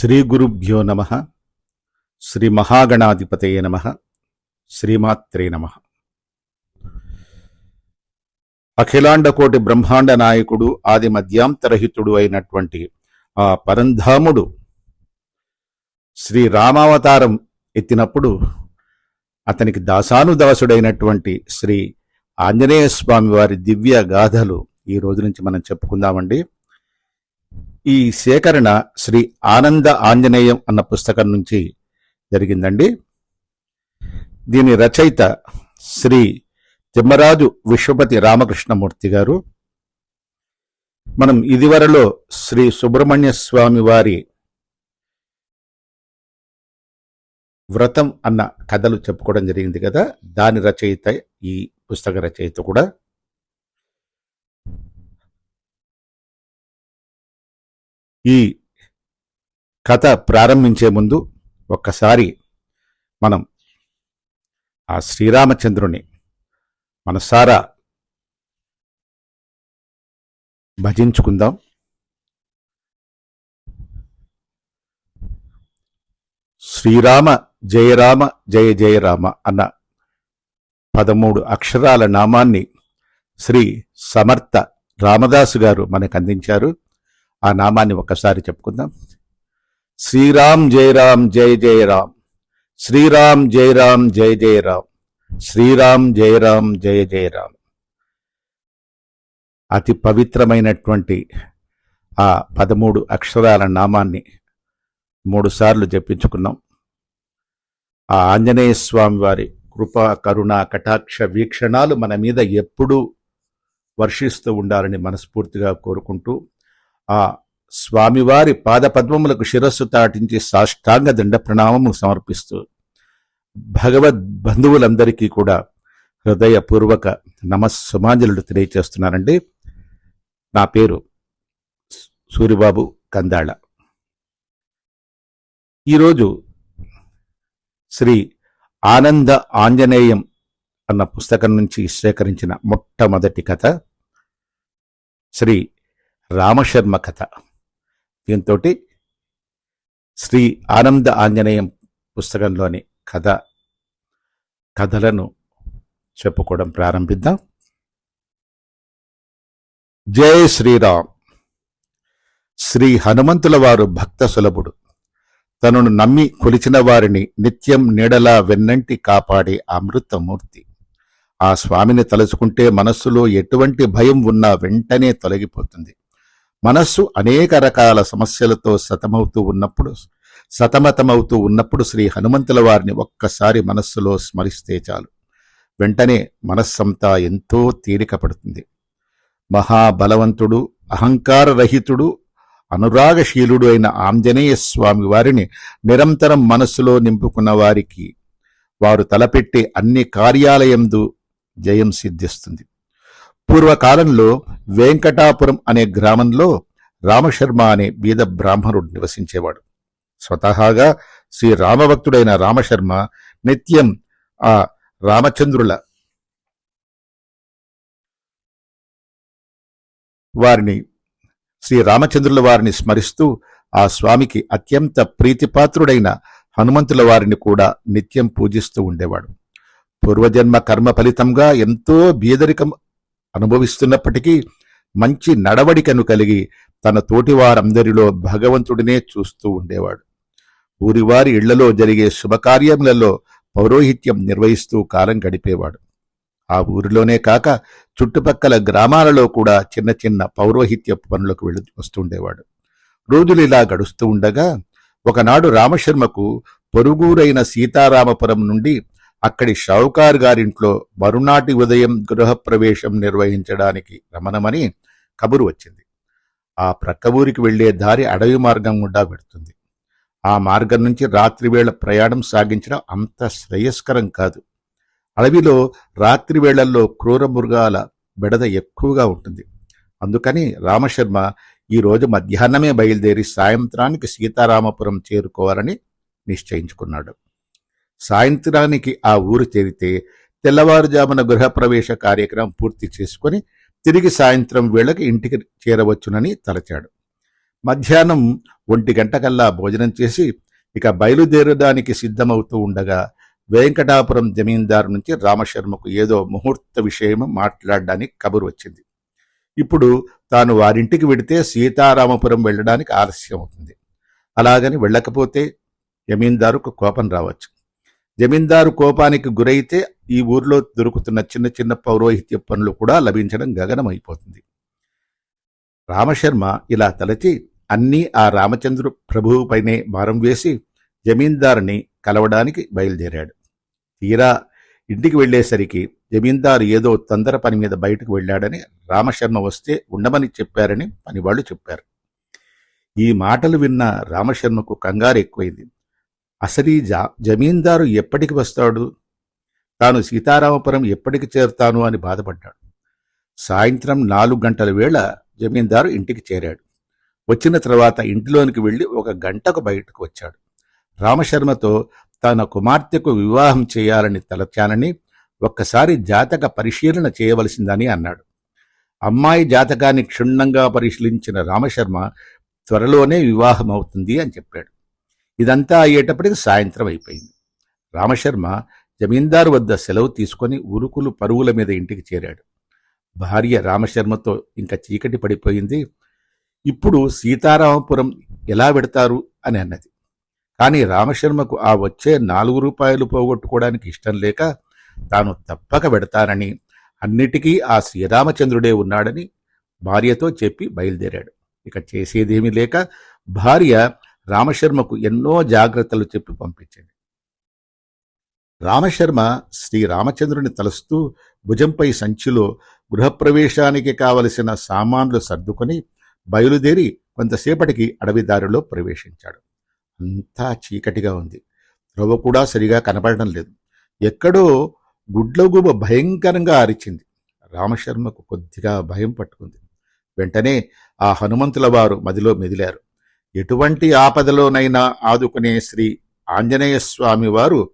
శ్రీ గురుభ్యో నమ. శ్రీ మహాగణాధిపతయ నమ. శ్రీమాత్రే నమ. అఖిలాండకోటి బ్రహ్మాండ నాయకుడు ఆది మధ్యాంతరహితుడు అయినటువంటి ఆ పరంధాముడు శ్రీ రామావతారం ఎత్తినప్పుడు అతనికి దాసానుదాసుడైనటువంటి శ్రీ ఆంజనేయ స్వామి వారి దివ్య గాథలు ఈ రోజు నుంచి మనం చెప్పుకుందామండి. ఈ సేకరణ శ్రీ ఆనంద ఆంజనేయం అన్న పుస్తకం నుంచి జరిగిందండి. దీని రచయిత శ్రీ తిమ్మరాజు విశ్వపతి రామకృష్ణమూర్తి గారు. మనం ఇదివరలో శ్రీ సుబ్రహ్మణ్య స్వామి వారి వ్రతం అన్న కథలు చెప్పుకోవడం జరిగింది కదా? దాని రచయిత ఈ పుస్తక రచయిత కూడా. ఈ కథ ప్రారంభించే ముందు ఒక్కసారి మనం ఆ శ్రీరామచంద్రుని మనసారా భజించుకుందాం. శ్రీరామ జయరామ జయ జయరామ అన్న పదమూడు అక్షరాల నామాన్ని శ్రీ సమర్థ రామదాసు గారు మనకు అందించారు. ఆ నామాన్ని ఒకసారి చెప్పుకుందాం. శ్రీరామ్ జయరామ్ జయ జయరామ్ శ్రీరామ్ జయరామ్ జయ జయరామ్ శ్రీరామ్ జయరామ్ జయ జయరామ్ అతి పవిత్రమైనటువంటి ఆ పదమూడు అక్షరాల నామాన్ని మూడుసార్లు జపించుకున్నాం. ఆ ఆంజనేయ స్వామి వారి కృప కరుణ కటాక్ష వీక్షణాలు మన మీద ఎప్పుడూ వర్షిస్తూ ఉండాలని మనస్ఫూర్తిగా కోరుకుంటూ ఆ స్వామివారి పాదపద్మములకు శిరస్సు తాటించి సాష్టాంగ దండ ప్రణామము సమర్పిస్తూ భగవద్ బంధువులందరికీ కూడా హృదయపూర్వక నమస్సుమాంజలు తెలియచేస్తున్నానండి. నా పేరు సూరిబాబు కందాళ. ఈరోజు శ్రీ ఆనంద ఆంజనేయం అన్న పుస్తకం నుంచి సేకరించిన మొట్టమొదటి కథ శ్రీ రామశర్మ కథ. దీంతో శ్రీ ఆనంద ఆంజనేయం పుస్తకంలోని కథ కథలను చెప్పుకోవడం ప్రారంభిద్దాం. జై శ్రీరామ్. శ్రీ హనుమంతుల వారు భక్త సులభుడు. తనను నమ్మి కొలిచిన వారిని నిత్యం నీడలా వెన్నంటి కాపాడే అమృతమూర్తి. ఆ స్వామిని తలుచుకుంటే మనస్సులో ఎటువంటి భయం ఉన్నా వెంటనే తొలగిపోతుంది. మనస్సు అనేక రకాల సమస్యలతో సతమవుతూ ఉన్నప్పుడు సతమతమవుతూ ఉన్నప్పుడు శ్రీ హనుమంతుల వారిని ఒక్కసారి మనస్సులో స్మరిస్తే చాలు. వెంటనే మనస్సంతా ఎంతో తేలిక పడుతుంది మహాబలవంతుడు అహంకారరహితుడు అనురాగశీలుడు అయిన ఆంజనేయ స్వామి వారిని నిరంతరం మనస్సులో నింపుకున్న వారికి వారు తలపెట్టే అన్ని కార్యాలయందు జయం సిద్ధిస్తుంది. పూర్వకాలంలో వెంకటాపురం అనే గ్రామంలో రామశర్మ అనే బీద బ్రాహ్మణుడు నివసించేవాడు. స్వతహాగా శ్రీ రామభక్తుడైన రామశర్మ నిత్యం ఆ రామచంద్రుల వారిని శ్రీ రామచంద్రుల వారిని స్మరిస్తూ ఆ స్వామికి అత్యంత ప్రీతిపాత్రుడైన హనుమంతుల వారిని కూడా నిత్యం పూజిస్తూ ఉండేవాడు. పూర్వజన్మ కర్మ ఫలితంగా ఎంతో బీదరికం అనుభవిస్తున్నప్పటికీ మంచి నడవడికను కలిగి తన తోటి వారందరిలో భగవంతుడినే చూస్తూ ఉండేవాడు. ఊరివారి ఇళ్ళలో జరిగే శుభకార్యములలో పౌరోహిత్యం నిర్వహిస్తూ కాలం గడిపేవాడు. ఆ ఊరిలోనే కాక చుట్టుపక్కల గ్రామాలలో కూడా చిన్న చిన్న పౌరోహిత్య పనులకు వెళ్ళి వస్తుండేవాడు. రోజులు ఇలా గడుస్తూ ఉండగా ఒకనాడు రామశర్మకు పొరుగురైన సీతారామపురం నుండి అక్కడి షావుకార్ గారింట్లో మరునాటి ఉదయం గృహప్రవేశం నిర్వహించడానికి రమణమని కబురు వచ్చింది. ఆ ప్రక్క ఊరికి వెళ్ళే దారి అడవి మార్గం గుండా పెడుతుంది ఆ మార్గం నుంచి రాత్రివేళ ప్రయాణం సాగించడం అంత శ్రేయస్కరం కాదు. అడవిలో రాత్రివేళల్లో క్రూర మృగాల బెడద ఎక్కువగా ఉంటుంది. అందుకని రామశర్మ ఈరోజు మధ్యాహ్నమే బయలుదేరి సాయంత్రానికి సీతారామపురం చేరుకోవాలని నిశ్చయించుకున్నాడు. సాయంత్రానికి ఆ ఊరు చేరితే తెల్లవారుజామున గృహప్రవేశ కార్యక్రమం పూర్తి చేసుకొని తిరిగి సాయంత్రం వేళకి ఇంటికి చేరవచ్చునని తలచాడు. మధ్యాహ్నం ఒంటి గంటకల్లా భోజనం చేసి ఇక బయలుదేరడానికి సిద్ధమవుతూ ఉండగా వెంకటాపురం జమీందారు నుంచి రామశర్మకు ఏదో ముహూర్త విషయం మాట్లాడడానికి కబురు వచ్చింది. ఇప్పుడు తాను వారింటికి వెడితే సీతారామపురం వెళ్ళడానికి ఆలస్యం అవుతుంది అలాగని వెళ్ళకపోతే జమీందారుకు కోపం రావచ్చు. జమీందారు కోపానికి గురైతే ఈ ఊర్లో దొరుకుతున్న చిన్న చిన్న పౌరోహిత్య పనులు కూడా లభించడం గగనమైపోతుంది. రామశర్మ ఇలా తలచి అన్నీ ఆ రామచంద్రు ప్రభువుపైనే భారం వేసి జమీందారుని కలవడానికి బయలుదేరాడు. తీరా ఇంటికి వెళ్ళేసరికి జమీందారు ఏదో తొందర పని మీద బయటకు వెళ్ళాడని రామశర్మ వస్తే ఉండమని చెప్పారని పనివాళ్ళు చెప్పారు. ఈ మాటలు విన్న రామశర్మకు కంగారు ఎక్కువైంది. అసలీ జా జమీందారు ఎప్పటికి వస్తాడు? తాను సీతారామపురం ఎప్పటికి చేరుతాను అని బాధపడ్డాడు. సాయంత్రం నాలుగు గంటల వేళ జమీందారు ఇంటికి చేరాడు. వచ్చిన తర్వాత ఇంటిలోనికి వెళ్ళి ఒక గంటకు బయటకు వచ్చాడు. రామశర్మతో తన కుమార్తెకు వివాహం చేయాలని తలచానని ఒక్కసారి జాతక పరిశీలన చేయవలసిందని అన్నాడు. అమ్మాయి జాతకాన్ని క్షుణ్ణంగా పరిశీలించిన రామశర్మ త్వరలోనే వివాహం అవుతుంది అని చెప్పాడు. ఇదంతా అయ్యేటప్పటికి సాయంత్రం అయిపోయింది. రామశర్మ జమీందారు వద్ద సెలవు తీసుకొని ఉరుకులు పరుగుల మీద ఇంటికి చేరాడు. భార్య రామశర్మతో ఇంకా చీకటి పడిపోయింది. ఇప్పుడు సీతారామపురం ఎలా పెడతారు అని అన్నది. కానీ రామశర్మకు ఆ వచ్చే నాలుగు రూపాయలు పోగొట్టుకోవడానికి ఇష్టం లేక తాను తప్పక పెడతానని అన్నిటికీ ఆ శ్రీరామచంద్రుడే ఉన్నాడని భార్యతో చెప్పి బయలుదేరాడు. ఇక చేసేదేమీ లేక భార్య రామశర్మకు ఎన్నో జాగ్రత్తలు చెప్పి పంపించింది. రామశర్మ శ్రీ రామచంద్రుని తలుస్తూ భుజంపై సంచిలో గృహప్రవేశానికి కావలసిన సామాన్లు సర్దుకొని బయలుదేరి కొంతసేపటికి అడవిదారిలో ప్రవేశించాడు. అంతా చీకటిగా ఉంది. త్రవ కూడా సరిగా కనపడడం లేదు. ఎక్కడో గుడ్లగుబ భయంకరంగా అరిచింది. రామశర్మకు కొద్దిగా భయం పట్టుకుంది. వెంటనే ఆ హనుమంతుల వారు మదిలో మెదిలారు. ఎటువంటి ఆపదలోనైనా ఆదుకునే శ్రీ ఆంజనేయ స్వామి వారు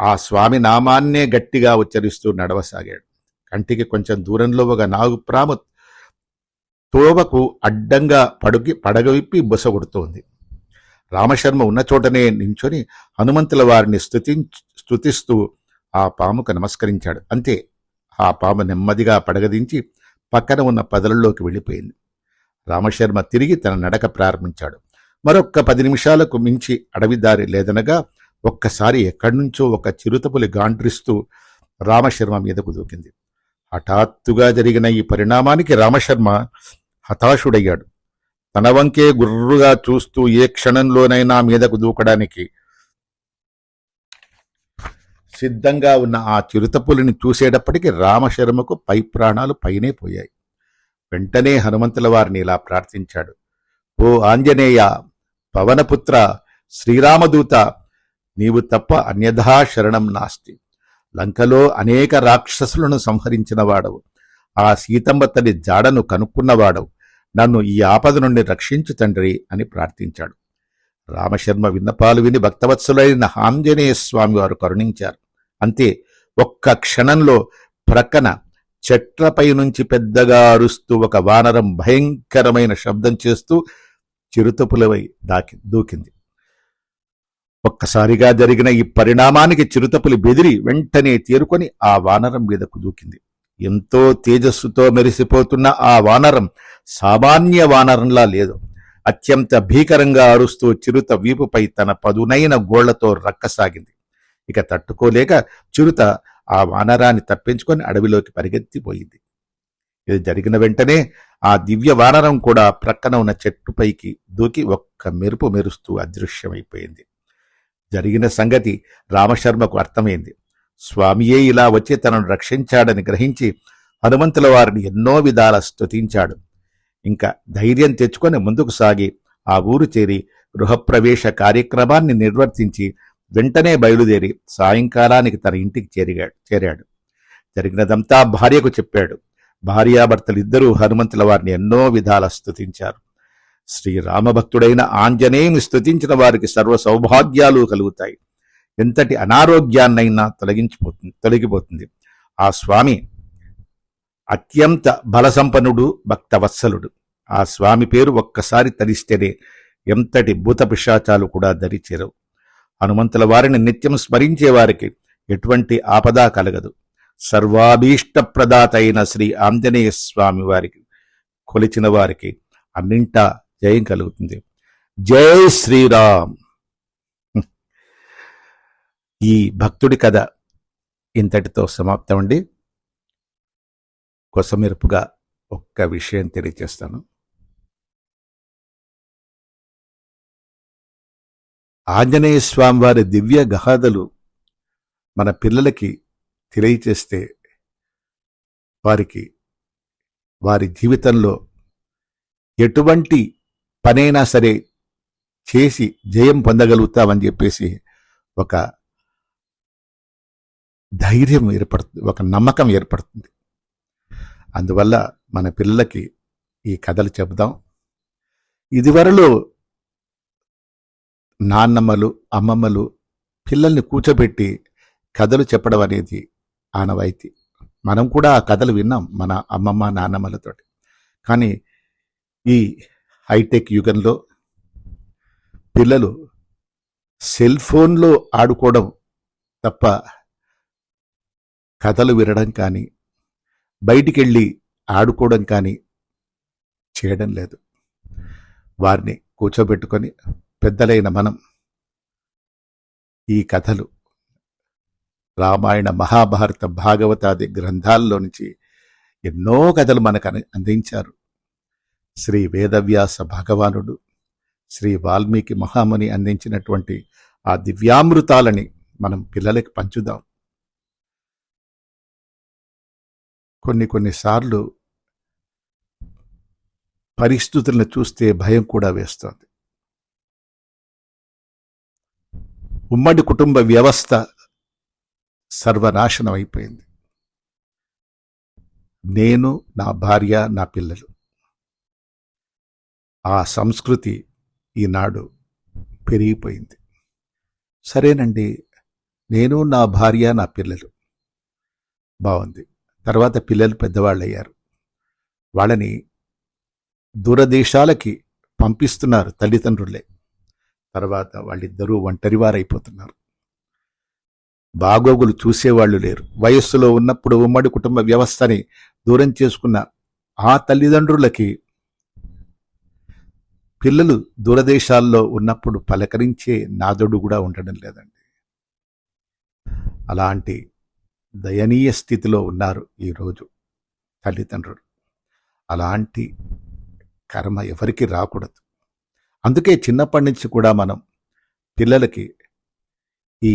ఆ స్వామి నామాన్నే గట్టిగా ఉచ్చరిస్తూ నడవసాగాడు. కంటికి కొంచెం దూరంలో ఒక నాగుప్రాము తోవకు అడ్డంగా పడుగి పడగవిప్పి బుసగొడుతోంది రామశర్మ ఉన్న చోటనే నించొని హనుమంతుల వారిని స్థుతి స్తుతిస్తూ ఆ పాముకు నమస్కరించాడు. అంతే ఆ పాము నెమ్మదిగా పడగదించి పక్కన ఉన్న పదలలోకి వెళ్ళిపోయింది. రామశర్మ తిరిగి తన నడక ప్రారంభించాడు. మరొక్క పది నిమిషాలకు మించి అడవిదారి లేదనగా ఒక్కసారి ఎక్కడి నుంచో ఒక చిరుతపులి గాండ్రిస్తూ రామశర్మ మీదకు దూకింది. హఠాత్తుగా జరిగిన ఈ పరిణామానికి రామశర్మ హతాశుడయ్యాడు. తన వంకే గుర్రుగా చూస్తూ ఏ క్షణంలోనైనా మీదకు దూకడానికి సిద్ధంగా ఉన్న ఆ చిరుతపులిని చూసేటప్పటికి రామశర్మకు పై ప్రాణాలు పైనే పోయాయి. వెంటనే హనుమంతుల వారిని ఇలా ప్రార్థించాడు. ఓ ఆంజనేయ పవనపుత్ర శ్రీరామదూత నీవు తప్ప అన్యథా శరణం నాస్తి. లంకలో అనేక రాక్షసులను సంహరించిన వాడవు ఆ సీతమ్మ తల్లి జాడను కనుక్కున్నవాడవు. నన్ను ఈ ఆపద నుండి రక్షించు తండ్రి అని ప్రార్థించాడు. రామశర్మ విన్నపాలు విని భక్తవత్సలైన ఆంజనేయ స్వామి వారు కరుణించారు. అంతే ఒక్క క్షణంలో ప్రక్కన చెట్లపై నుంచి పెద్దగా అరుస్తూ ఒక వానరం భయంకరమైన శబ్దం చేస్తూ చిరుతపులవై దాకి దూకింది. ఒక్కసారిగా జరిగిన ఈ పరిణామానికి చిరుతపులి బెదిరి వెంటనే తేరుకొని ఆ వానరం మీదకు దూకింది. ఎంతో తేజస్సుతో మెరిసిపోతున్న ఆ వానరం సామాన్య వానరంలా లేదు. అత్యంత భీకరంగా అరుస్తూ చిరుత వీపుపై తన పదునైన గోళ్ళతో రక్కసాగింది. ఇక తట్టుకోలేక చిరుత ఆ వానరాన్ని తప్పించుకొని అడవిలోకి పరిగెత్తిపోయింది. ఇది జరిగిన వెంటనే ఆ దివ్య వానరం కూడా ప్రక్కన ఉన్న చెట్టుపైకి దూకి ఒక్క మెరుపు మెరుస్తూ అదృశ్యమైపోయింది. జరిగిన సంగతి రామశర్మకు అర్థమైంది. స్వామియే ఇలా వచ్చి తనను రక్షించాడని గ్రహించి హనుమంతుల వారిని ఎన్నో విధాల స్తుతించాడు. ఇంకా ధైర్యం తెచ్చుకొని ముందుకు సాగి ఆ ఊరు చేరి గృహప్రవేశ కార్యక్రమాన్ని నిర్వర్తించి వెంటనే బయలుదేరి సాయంకాలానికి తన ఇంటికి చేరిగాడు చేరాడు. జరిగినదంతా భార్యకు చెప్పాడు. భార్యాభర్తలిద్దరూ హనుమంతుల వారిని ఎన్నో విధాల స్థుతించారు శ్రీరామభక్తుడైన ఆంజనేయుని స్థుతించిన వారికి సర్వ సౌభాగ్యాలు కలుగుతాయి. ఎంతటి అనారోగ్యాన్నైనా తొలగించిపోతుంది తొలగిపోతుంది. ఆ స్వామి అత్యంత బలసంపన్నుడు భక్తవత్సలుడు. ఆ స్వామి పేరు ఒక్కసారి తలిస్తేనే ఎంతటి భూత పిశాచాలు కూడా దరిచేరవు. హనుమంతుల వారిని నిత్యం స్మరించే వారికి ఎటువంటి ఆపదా కలగదు. సర్వాభీష్టప్రదాత అయిన శ్రీ ఆంజనేయ స్వామి వారికి కొలిచిన వారికి అన్నింటా జయం కలుగుతుంది. జై శ్రీరామ్! ఈ భక్తుడి కథ ఇంతటితో సమాప్తం అండి. కొసమెరుపుగా ఒక్క విషయం తెలియజేస్తాను. ఆంజనేయ స్వామి వారి దివ్య గహాదలు మన పిల్లలకి తెలియచేస్తే వారికి వారి జీవితంలో ఎటువంటి పనైనా సరే చేసి జయం పొందగలుగుతామని చెప్పేసి ఒక ధైర్యం ఏర్పడుతుంది ఒక నమ్మకం ఏర్పడుతుంది. అందువల్ల మన పిల్లలకి ఈ కథలు చెబుదాం. ఇదివరలో నాన్నమ్మలు అమ్మమ్మలు పిల్లల్ని కూర్చోబెట్టి కథలు చెప్పడం అనేది ఆనవాయితీ. మనం కూడా ఆ కథలు విన్నాం మన అమ్మమ్మ నాన్నమ్మలతోటి. కానీ ఈ హైటెక్ యుగంలో పిల్లలు సెల్ ఫోన్లో ఆడుకోవడం తప్ప కథలు వినడం కానీ బయటికి వెళ్ళి ఆడుకోవడం కానీ చేయడం లేదు. వారిని కూర్చోబెట్టుకొని పెద్దలైన మనం ఈ కథలు రామాయణ మహాభారత భాగవతాది గ్రంథాల్లో నుంచి ఎన్నో కథలు మనకు అందించారు. శ్రీ వేదవ్యాస భగవానుడు శ్రీ వాల్మీకి మహాముని అందించినటువంటి ఆ దివ్యామృతాలని మనం పిల్లలకి పంచుదాం. కొన్ని కొన్నిసార్లు పరిస్థితులను చూస్తే భయం కూడా వేస్తోంది. ఉమ్మడి కుటుంబ వ్యవస్థ సర్వనాశనం అయిపోయింది. నేను నా భార్య నా పిల్లలు. ఆ సంస్కృతి ఈనాడు పెరిగిపోయింది. సరేనండి నేను నా భార్య నా పిల్లలు. బాగుంది. తర్వాత పిల్లలు పెద్దవాళ్ళు అయ్యారు వాళ్ళని దూరదేశాలకి పంపిస్తున్నారు తల్లిదండ్రులే. తర్వాత వాళ్ళిద్దరూ ఒంటరివారైపోతున్నారు. బాగోగులు చూసేవాళ్ళు లేరు. వయస్సులో ఉన్నప్పుడు ఉమ్మడి కుటుంబ వ్యవస్థని దూరం చేసుకున్న ఆ తల్లిదండ్రులకి పిల్లలు దూరదేశాల్లో ఉన్నప్పుడు పలకరించే నాదుడు కూడా ఉండడం లేదండి. అలాంటి దయనీయ స్థితిలో ఉన్నారు ఈరోజు తల్లిదండ్రులు. అలాంటి కర్మ ఎవరికి రాకూడదు. అందుకే చిన్నప్పటి నుంచి కూడా మనం పిల్లలకి ఈ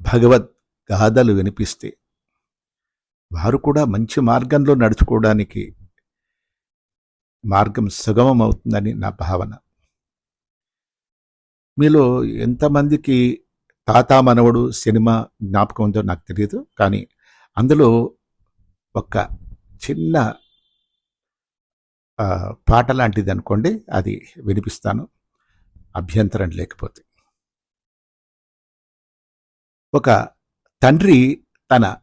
భగవద్ గాథలు వినిపిస్తే వారు కూడా మంచి మార్గంలో నడుచుకోవడానికి మార్గం సుగమం అవుతుందని నా భావన. మీలో ఎంతమందికి తాతా మనవడు సినిమా జ్ఞాపకం ఉందో నాకు తెలియదు కానీ అందులో ఒక చిన్న పాట లాంటిది అనుకోండి అది వినిపిస్తాను. అభ్యంతరం లేకపోతే. ఒక తండ్రి తన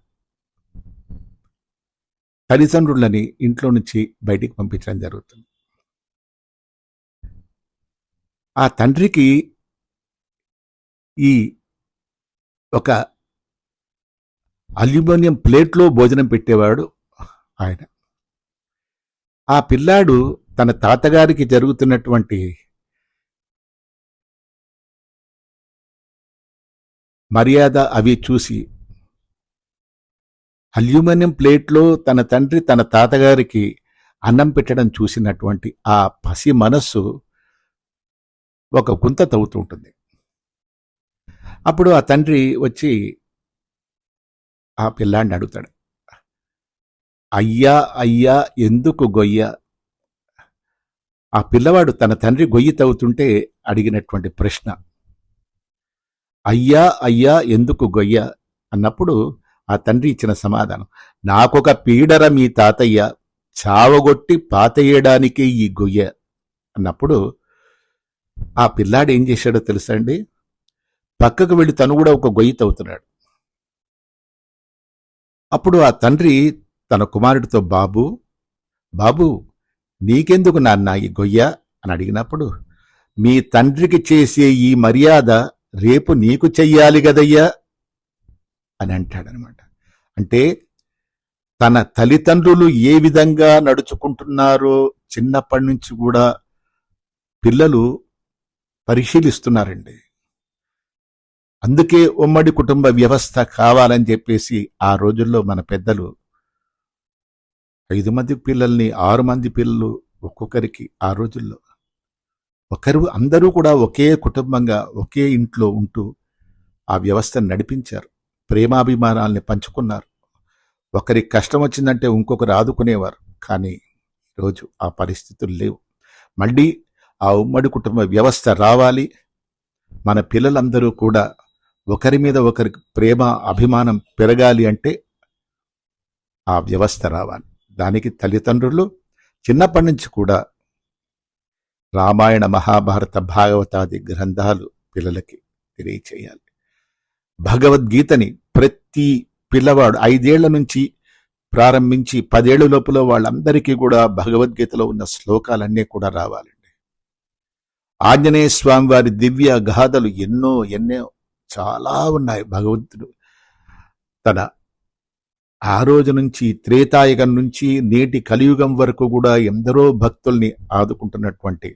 తల్లిదండ్రులని ఇంట్లో నుంచి బయటికి పంపించడం జరుగుతుంది. ఆ తండ్రికి ఈ ఒక అల్యూమినియం ప్లేట్లో భోజనం పెట్టేవాడు ఆయన. ఆ పిల్లాడు తన తాతగారికి జరుగుతున్నటువంటి మర్యాద అవి చూసి అల్యూమినియం ప్లేట్లో తన తండ్రి తన తాతగారికి అన్నం పెట్టడం చూసినటువంటి ఆ పసి మనస్సు ఒక గుంత తవ్వుతూ ఉంటుంది. అప్పుడు ఆ తండ్రి వచ్చి ఆ పిల్లాడిని అడుగుతాడు. అయ్యా అయ్యా ఎందుకు గొయ్య? ఆ పిల్లవాడు తన తండ్రి గొయ్యి తవ్వుతుంటే అడిగినటువంటి ప్రశ్న. అయ్యా అయ్యా ఎందుకు గొయ్య? అన్నప్పుడు ఆ తండ్రి ఇచ్చిన సమాధానం. నాకొక పీడర మీ తాతయ్య చావగొట్టి పాతేయడానికే ఈ గొయ్య. అన్నప్పుడు ఆ పిల్లాడు ఏం చేశాడో తెలుసా అండి? పక్కకు వెళ్ళి తను కూడా ఒక గొయ్యి తవ్వుతున్నాడు. అప్పుడు ఆ తండ్రి తన కుమారుడితో బాబు బాబు నీకెందుకు నాన్న ఈ గొయ్య? అని అడిగినప్పుడు మీ తండ్రికి చేసే ఈ మర్యాద రేపు నీకు చెయ్యాలి గదయ్యా? అని అంటాడనమాట. అంటే తన తల్లిదండ్రులు ఏ విధంగా నడుచుకుంటున్నారో చిన్నప్పటి నుంచి కూడా పిల్లలు పరిశీలిస్తున్నారండి. అందుకే ఉమ్మడి కుటుంబ వ్యవస్థ కావాలని చెప్పేసి ఆ రోజుల్లో మన పెద్దలు ఐదు మంది పిల్లల్ని ఆరు మంది పిల్లలు ఒక్కొక్కరికి ఆ రోజుల్లో. ఒకరు అందరూ కూడా ఒకే కుటుంబంగా ఒకే ఇంట్లో ఉంటూ ఆ వ్యవస్థను నడిపించారు. ప్రేమాభిమానాల్ని పంచుకున్నారు. ఒకరికి కష్టం వచ్చిందంటే ఇంకొకరు ఆదుకునేవారు. కానీ ఈరోజు ఆ పరిస్థితులు లేవు. మళ్ళీ ఆ ఉమ్మడి కుటుంబ వ్యవస్థ రావాలి. మన పిల్లలందరూ కూడా ఒకరి మీద ఒకరికి ప్రేమ అభిమానం పెరగాలి అంటే ఆ వ్యవస్థ రావాలి. దానికి తల్లిదండ్రులు చిన్నప్పటి నుంచి కూడా రామాయణ మహాభారత భాగవతాది గ్రంథాలు పిల్లలకి తెలియచేయాలి. భగవద్గీతని ప్రతి పిల్లవాడు ఐదేళ్ళ నుంచి ప్రారంభించి పదేళ్ళ లోపల వాళ్ళందరికీ కూడా భగవద్గీతలో ఉన్న శ్లోకాలన్నీ కూడా రావాలండి. ఆంజనేయ స్వామి వారి దివ్య గాథలు ఎన్నో ఎన్నో చాలా ఉన్నాయి. భగవంతుడు తన ఆ రోజు నుంచి త్రేతాయుగం నుంచి నేటి కలియుగం వరకు కూడా ఎందరో భక్తుల్ని ఆదుకుంటున్నటువంటి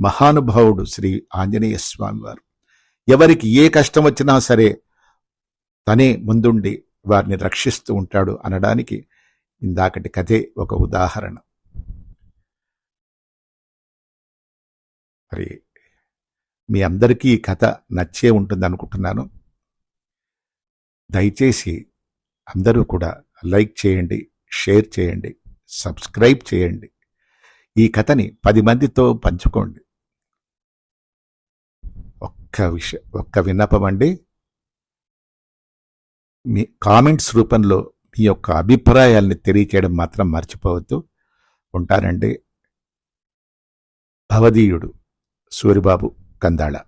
మహానుభావుడు శ్రీ ఆంజనేయ స్వామివారు ఎవరికి ఏ కష్టం వచ్చినా సరే తనే ముందుండి వారిని రక్షిస్తూ ఉంటాడు అనడానికి ఇందాకటి కథే ఒక ఉదాహరణ. మరి మీ అందరికీ ఈ కథ నచ్చే ఉంటుంది అనుకుంటున్నాను దయచేసి అందరూ కూడా లైక్ చేయండి షేర్ చేయండి సబ్స్క్రైబ్ చేయండి. ఈ కథని పది మందితో పంచుకోండి. ఒక్క విష ఒక్క విన్నపం అండి. మీ కామెంట్స్ రూపంలో మీ యొక్క అభిప్రాయాల్ని తెలియచేయడం మాత్రం మర్చిపోవద్దు. ఉంటానండి. భవదీయుడు సూరిబాబు కందాళ